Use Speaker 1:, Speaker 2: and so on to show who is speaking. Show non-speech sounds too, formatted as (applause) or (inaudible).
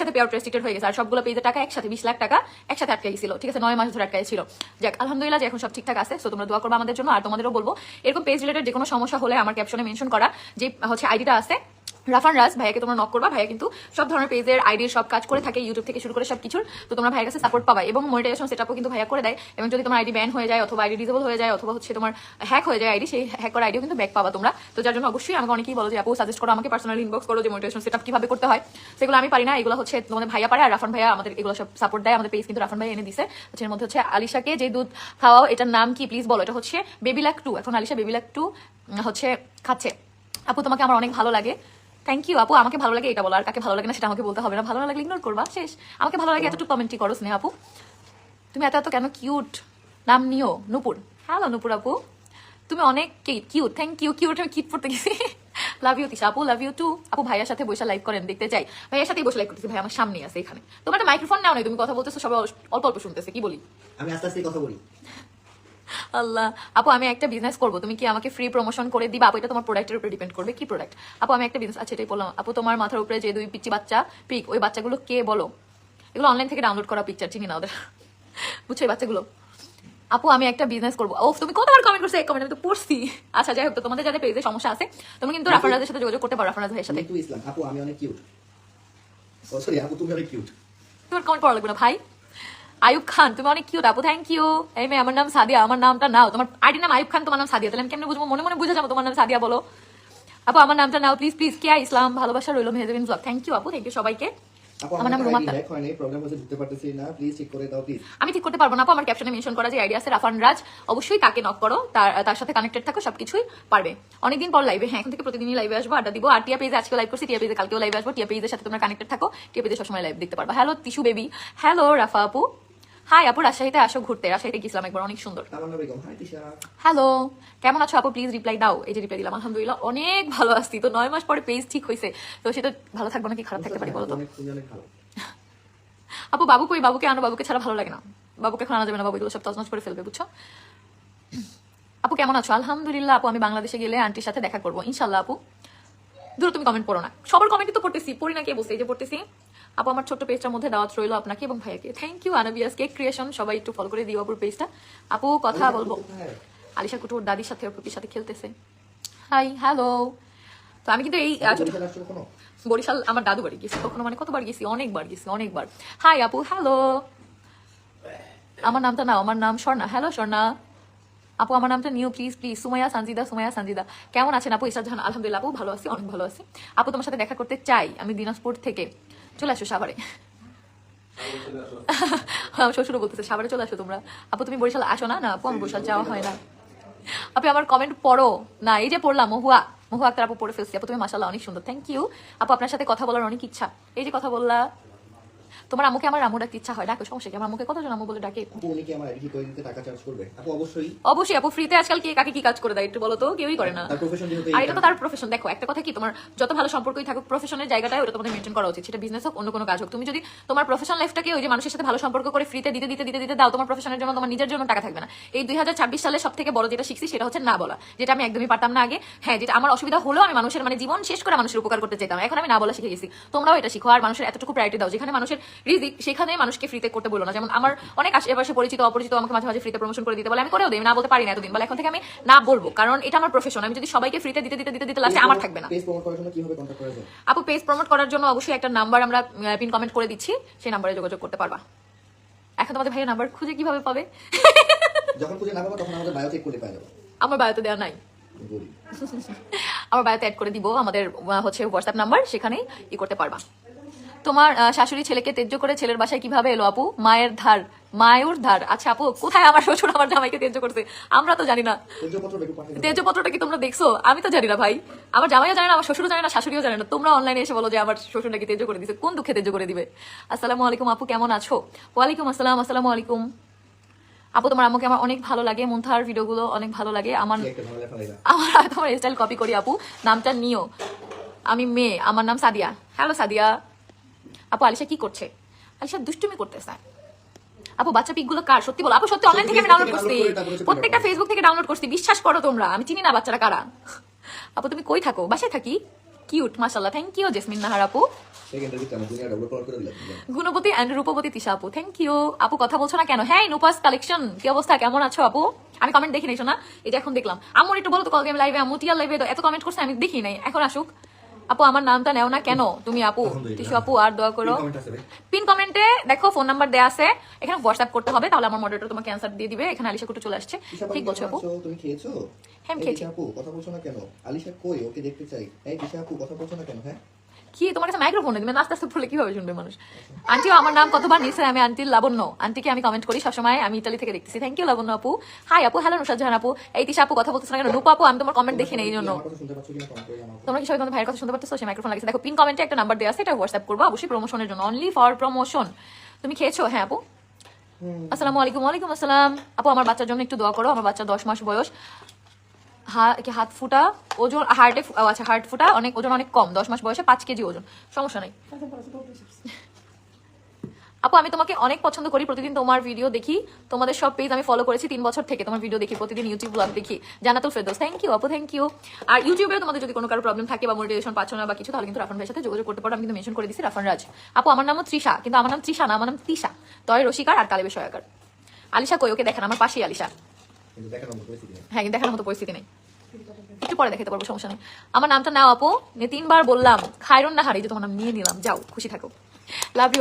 Speaker 1: একসাথে pair restricted হয়ে গেছে, আর সবগুলো পেজের টাকা একসাথে বিশ লাখ টাকা একসাথে আটকে গেছিল। ঠিক আছে, নয় মাস ধরে আটকে ছিল। যাক, আলহামদুলিল্লাহ যে এখন সব ঠিকঠাক আছে তো তোমরা দোয়া করব আমাদের জন্য, আর তোমাদেরও বলব, এরকম পেজ রিলেটেড যে কোনো সমস্যা হলে আমার ক্যাপশনে মেনশন করা, যে হচ্ছে আইডিটা আছে রাফান রাজ, ভাইয়াকে তোমরা নক করবা। ভাইয়া কিন্তু সব ধরনের পেজের আইডির সব কাজ করে থাকে ইউটিউব থেকে শুরু করে সব কিছুর তো তোমরা ভাইয়ের কাছে সাপোর্ট পাবা এবং মনিটাইজেশন সেটআপও কিন্তু ভাইয়া করে দেয়। এবং যদি তোমার আইডি ব্যান হয়ে যায় অথবা আইডি ডিজেবল হয়ে যায় অথবা হচ্ছে তোমার হ্যাক হয়ে যায় আইডি সেই হ্যাক করা আইডিও কিন্তু ব্যাক পাবা তোমরা। তো যার জন্য অবশ্যই আমাকে অনেকেই বলো যে, আপু সাজেস্ট করো, আমাকে পার্সোনালি ইনবক্স করো যে মনিটাইজেশন সেটআপ কীভাবে করতে হয়? সেগুলো আমি পারি না। এগুলো হচ্ছে তোমাদের ভাইয়া পারে আর রাফান ভাইয়া আমাদের এগুলো সব সাপোর্ট দেয়। আমাদের পেজ কিন্তু রাফান ভাইয়া এনে দিছে। হচ্ছে এর মধ্যে হচ্ছে আলিশাকে যে দুধ খাওয়াও, এটার নাম কি? প্লিজ বলো। এটা হচ্ছে বেবিলাক টু এখন আলিশা বেবি লাক টু হচ্ছে খাচ্ছে। আপু, তোমাকে আমার অনেক ভালো লাগে। থ্যাংক ইউ আপু। আমাকে ভালো লাগে এটা বলো। আর কাকে ভালো লাগে না সেটা আমাকে বলতে হবে না। ভালো না লাগলে ইগনোর করবা। শেষ। আমাকে ভালো লাগে এতটুকু কমেন্টই করো স্নেহ আপু। তুমি এত এত কেন কিউট নাম নিও নুপুর। হ্যালো নুপুর আপু। তুমি অনেক কিউট থ্যাংক ইউ কিউট আমি কিট পড়তে গেছি। লাভ ইউ তিশা আপু। লাভ ইউ টু আপু ভাইয়ার সাথে বসে লাইভ করেন দেখতে চাই। ভাইয়ার সাথেই বসে লাইভ করতেছি। ভাই আমার সামনে আছে এখানে। তোমার একটা মাইক্রোফোন নাও নাই। তুমি কথা বলতেছো সবাই অল্প অল্প শুনতেছে। কি বলি?
Speaker 2: আমি আস্তে আস্তে কথা বলি।
Speaker 1: আল্লাহ। আপু আমি একটা বিজনেস করব। তুমি কি আমাকে ফ্রি প্রমোশন করে দিবা? আপু এটা তোমার প্রোডাক্টের উপরে ডিপেন্ড করবে। কি প্রোডাক্ট আপু আমি একটা বিজনেস আচ্ছা এটাই বললাম। আপু তোমার মাথার উপরে যে দুই পিচ্ছি বাচ্চা পিক ওই বাচ্চাগুলো কে বলো? এগুলো অনলাইন থেকে ডাউনলোড করা পিকচার চিনি না ওদের। বুঝছ এই বাচ্চাগুলো? আপু আমি একটা বিজনেস করব। ও তুমি কতবার কমেন্ট করছ? এক কমেন্ট আমি তো পড়ছি। আচ্ছা যাই হোক তো তোমাদের যাদের পেজে সমস্যা আছে তুমি কিন্তু রাফান রাজের সাথে যোগাযোগ করতে পারো রাফান রাজ ভাইয়ের সাথে
Speaker 2: ইসলাম। আপু আমি অনেক কিউট সরি আপু তুমি অনেক কিউট
Speaker 1: তোমার কমেন্ট পড়া লাগবে না ভাই। আয়ুব খান তুমি অনেক কিউট আপু থ্যাংক ইউ এই মেয়ে আমার নাম সাদিয়া আমার নামটা নাও। তোমার আইডি নাম আয়ুব খান তোমার নাম সাদিয়া। তাহলে আমি কেমন বুঝব? মনে মনে বুঝে যাব তোমার নাম সাদিয়া বলো। আপু আমার নামটা নাও প্লিজ প্লিজ কে ইসলাম ভালোবাসা রইল মেহজাবিন ব্লগ থ্যাংক ইউ আপু থ্যাংক ইউ সবাইকে। আমার নাম রুমা আমি ঠিক করতে পারব না আপু আমার ক্যাপশনে মেনশন করা যে আইডিয়া আছে রাফান রাজ। অবশ্যই তাকে নক করো তার তার সাথে কানেক্টেড থাকো সবকিছুই পারবে। অনেকদিন পর লাইভে হ্যাঁ এখন থেকে প্রতিদিনই লাইভে আসব আড্ডা দিব। আর টিয়া পেজে আজকে লাইভ করছি টিয়া পেজে কালকেও লাইভে আসব টিয়া পেজের সাথে তোমরা কানেক্টেড থাকো টিয়া পেজে সবসময় লাইভ দেখতে পারব। Hello tissue baby hello Rafa আপু। হাই আপু রাজশাহীতে আসো ঘুরতে। রাজশাহীতে গেছিলাম একবার অনেক সুন্দর। হ্যালো কেমন আছো আপু? প্লিজ রিপ্লাই দাও। এই যে রিপ্লাই দিলাম আলহামদুলিল্লাহ অনেক ভালো আসছি তো নয় মাস পরে পেজ ঠিক হয়েছে। তো সেটা ভালো থাকব নাকি? খারাপ থাকতে পারি বলো তো আপু বাবু কই? বাবুকে আনো বাবুকে ছাড়া ভালো লাগে না। বাবুকে এখন আনা যাবে না বাবু এগুলো সব তছনছ করে ফেলবে বুঝছ? আপু কেমন আছো? আলহামদুলিল্লাহ আপু আমি বাংলাদেশে গেলে আন্টির সাথে দেখা করব। ইনশাল্লাহ আপু। দূর তুমি কমেন্ট পড়ো না। সবার কমেন্টই তো পড়তেছি। পড়ি না কে বসে এই যে পড়তেছি। আপু আমার ছোট্ট পেজটার মধ্যে দাওয়াত রইল আপনাকে এবং ভাইয়াকে। থ্যাংক ইউ আনাবিয়াস কেক ক্রিয়েশন সবাই একটু ফলো করে দিও আপুর পেজটা আপু কথা বলব। আলিশা কুটুর দাদির সাথে পুপির সাথে খেলতেছে। হাই হ্যালো তো আমি কিন্তু এই
Speaker 2: বরিশালে
Speaker 1: বরিশাল আমার দাদু বাড়ি গেছি। কখনো মানে কতবার গেছি? অনেকবার গেছি অনেকবার। হাই আপু হ্যালো আমার নামটা নাও আমার নাম স্বর্ণা। হ্যালো স্বর্ণা। আপু আমার নামটা নিও প্লিজ প্লিজ সুমাইয়া সানজিদা সুমাইয়া সানজিদা। কেমন আছেন আপু? ইসাদ জাহান আলহামদুলিল্লাহ। আপু ভালো আছি অনেক ভালো আছি। আপু তোমার সাথে দেখা করতে চাই আমি দিনাজপুর থেকে। চলে আসো সাভারে। আমার শ্বশুরও বলতেছে, সাভারে চলে আসো তোমরা। আপু, তুমি বরিশাল আসো না? না, আপু আমি বরিশাল যাওয়া হয় না। আপনি আমার কমেন্ট পড়ো। না, এই যে পড়লাম, মহুয়া। মহুয়া আক্তার আপু পড়ে ফেলছি। আপু, তুমি মাসাল্লাহ অনেক সুন্দর। থ্যাংক ইউ আপু, আপনার সাথে কথা বলার অনেক ইচ্ছা। এই যে কথা বললা তোমার আম্মুকে আমার আম্মু ডাকতে ইচ্ছা হয় ডাকো সমস্যা কি? আমার আম্মুকে কতজন আম্মু বলে ডাকে?
Speaker 2: উনি কি আমার আইডি করে দিতে টাকা চার্জ করবে? আপু অবশ্যই।
Speaker 1: অবশ্যই আপু ফ্রিতে আজকাল কে কাকে কি কাজ করে দেয় একটু বলো তো কেউই করে না।
Speaker 2: তার প্রফেশন যেহেতু
Speaker 1: আর এটা তো তার প্রফেশন দেখো একটা কথা কি তোমার যত ভালো সম্পর্কই থাকুক প্রফেশনের জায়গাটায় ওটা তোমাদের মেনটেন করা উচিত। সেটা বিজনেস হোক অন্য কোনো কাজ হোক। তুমি যদি তোমার প্রফেশন লাইফটাকে ওই যে মানুষের সাথে ভালো সম্পর্ক করে ফ্রিতে দিতে দিতে দিতে দিতে দাও তোমার প্রফেশনের জন্য তোমার নিজের জন্য টাকা থাকবে না। এই দুই হাজার ছাব্বিশ সালে সব থেকে বড় যেটা শিখছি সেটা হচ্ছে না বলা। যেটা আমি একদমই পারতাম না আগে। হ্যাঁ যেটা আমার অসুবিধা হলেও আমি মানুষের মানে জীবন শেষ করে মানুষের উপকার করতে চাইতাম। এখন আমি না বলা শিখে গেছি। তোমরাও এটা শিখো। আর মানুষের এতটুকু প্রায়োরিটি দাও যেখানে মানুষের রিজিক সেখানে মানুষকে ফ্রিতে করতে বলো না। যেমন আমার অনেক আশেপাশে পরিচিত অপরিচিত আমাকে মাঝে মাঝে ফ্রিতে প্রমোশন করে দিতে বলে আমি করেও দিই না বলতে পারি না এতদিন বলে। এখন থেকে আমি না বলব কারণ এটা আমার প্রফেশন আমি যদি সবাইকে ফ্রিতে দিতে দিতে দিতে দিতে লাস্টে আমার থাকবে না। আপু পেজ প্রমোট করার জন্য অবশ্যই একটা নাম্বার আমরা পিন কমেন্ট করে দিচ্ছি। সেই নাম্বারে যোগাযোগ করতে পারবা। এখন তোমাদের ভাইয়ের নাম্বার খুঁজে কীভাবে পাবে?
Speaker 2: যখন খুঁজে না পাবো তখন আমাদের বায়ো চেক করে পাওয়া যাবে।
Speaker 1: আমার বায়োতে দেওয়া নাই। (laughs) আমার বায়োতে অ্যাড করে দিব আমাদের হচ্ছে হোয়াটসঅ্যাপ নাম্বার সেখানেই ই করতে পারবা। তোমার শাশুড়ি ছেলেকে তেজ্য করে ছেলের বাসায় কীভাবে এলো আপু? মায়ের ধার মায়ুর ধার। আচ্ছা আপু কোথায় আমার শ্বশুর আমার জামাইকে তেজ্য করছে? আমরা তো জানি না। তেজপত্রটা কি তোমরা দেখছ? আমি তো জানি না ভাই। আমার জামাইও জানে না আমার শ্বশুরও জানে না শাশুড়িও জানে না। তোমরা অনলাইনে এসে বলো যে আমার শ্বশুর নাকি তেজ করে দিছে? কোন দুঃখে তেজ করে দিবে? আসসালামু আলাইকুম আপু কেমন আছো? ওয়ালাইকুম আসসালাম আসসালামু আলাইকুম। আপু তোমার আম্মুকে আমার অনেক ভালো লাগে মুন্থার ভিডিওগুলো অনেক ভালো লাগে। আমার আমার তোমার স্টাইল কপি করি আপু। নামটা নিও। আমি মেয়ে আমার নাম সাদিয়া। হ্যালো সাদিয়া। আপু, আলিশা কি করছে? আলিশা দুষ্টুমি করতেছে আপু, বাচ্চা পিকগুলো কার? সত্যি বলো। আপু, সত্যি অনলাইন থেকে ডাউনলোড করছি। প্রত্যেকটা ফেসবুক থেকে ডাউনলোড করছি। বিশ্বাস করো তোমরা, আমি চিনি না বাচ্চারা কারা। আপু, তুমি কই থাকো? বাসায় থাকি? কিউট মাশাল্লাহ থ্যাংক ইউ জেসমিন নাহার আপু। গুণবতী অ্যান্ড রূপবতী তিশা আপু। থ্যাংক ইউ আপু, কথা বলছো না কেন? হ্যাঁ নুপাস কালেকশন কি অবস্থা? কেমন আছো আপু? আমি কমেন্ট দেখি নাই, শোনা। যে এখন দেখলাম। আমার একটু বলো তো কল গেম লাইভে আমু লাইভে এত কমেন্ট করছে, আমি দেখি নাই। এখন আসুক। আপু আমার নামটা নেও না কেন? তুমি আপু কিছু আপু আর দোয়া করো। পিন কমেন্টে দেখো ফোন নাম্বার দেয়া আছে। এখানে হোয়াটসঅ্যাপ করতে হবে তাহলে আমার মডারেটর তোমাকে অ্যান্সার দিয়ে দিবে। এখানে আলিশা কুটু চলে আসছে। ঠিক বলছো আপু?
Speaker 2: তুমি খেয়েছো?
Speaker 1: হ্যাঁ, খেয়েছি।
Speaker 2: আপু কথা বলছো না কেন? আলিশা কই? ওকে দেখতে চাই। এই দিশা আপু কথা বলছো না কেন? হ্যাঁ?
Speaker 1: কি তোমার কাছে মাইক্রোফোন তুমি আস্তে আস্তে বলে কীভাবে শুনবে মানুষ? আন্টিও আমার নাম কতবার নিয়েছে আমি আন্টির লাবণ্য। আন্টিকে আমি কমেন্ট করি সবসময় আমি ইতালি থেকে দেখতেছি। থ্যাংক ইউ লাবণ্য আপু। হাই আপু হ্যালো নুসাদ জাহান আপু। এই তিশা আপু কথা বলতেছে না কেন? রূপা আপু আমি তোমার কমেন্ট দেখি না এই জন্য। তোমরা কি সবাই তোমাদের ভাইয়ের কথা শুনতে পারতেছো? সে মাইক্রোফোন লাগছে দেখো পিন কমেন্টে একটা নাম্বার দেওয়া আছে এটা হোয়াটসঅ্যাপ করব। অবশ্যই প্রমোশনের জন্য। অনলি ফর প্রমোশন তুমি খেয়েছো? হ্যাঁ আপু। আসসালামু আলাইকুম। ওয়ালাইকুম আসসালাম। আপু আমার বাচ্চার জন্য একটু দোয়া করো। আমার বাচ্চা দশ মাস বয়স। হাত ফুটা, ওজন হার্টে আচ্ছা হার্ট ফুটা, অনেক, ওজন অনেক কম, দশ মাস বয়সে পাঁচ কেজি ওজন, সমস্যা নাই। আপু, আমি তোমাকে অনেক পছন্দ করি, প্রতিদিন তোমার ভিডিও দেখি, তোমাদের সব পেজ আমি ফলো করেছি তিন বছর থেকে, তোমার ভিডিও দেখি, প্রতিদিন ইউটিউব ব্লগ দেখি জানাতুল ফেরদৌস থ্যাংক ইউ আপু থ্যাংক ইউ আর ইউটিউবে তোমাদের যদি কোনো কারও প্রবলেম থাকে বা মোটিভেশন পাচ্ছ না বা কিছু, তাহলে কিন্তু রাফান ভাইয়ের সাথে যোগাযোগ করতে পারো, আমি কিন্তু মেনশন করে দিচ্ছি রাফান রাজ। আপু, আমার নামও তৃষা, কিন্তু আমার নাম তৃষা না, আমার নাম তিশা, তয় রসিকার আর তালেবে সহায়কার। আলিশা কই, ওকে দেখেন, আমার পাশেই আলিশা।
Speaker 2: কিন্তু দেখানোর মতো পরিস্থিতি নেই।
Speaker 1: হ্যাঁ দেখার মতো পরিস্থিতি নেই। একটু পরে দেখাতে পারব, সমস্যা নেই। আমার নামটা নাও আপু। তিনবার বললাম, খায়রন নাহার, এই যে তোমার নাম নিয়ে নিলাম। যাও, খুশি থাকো। Love you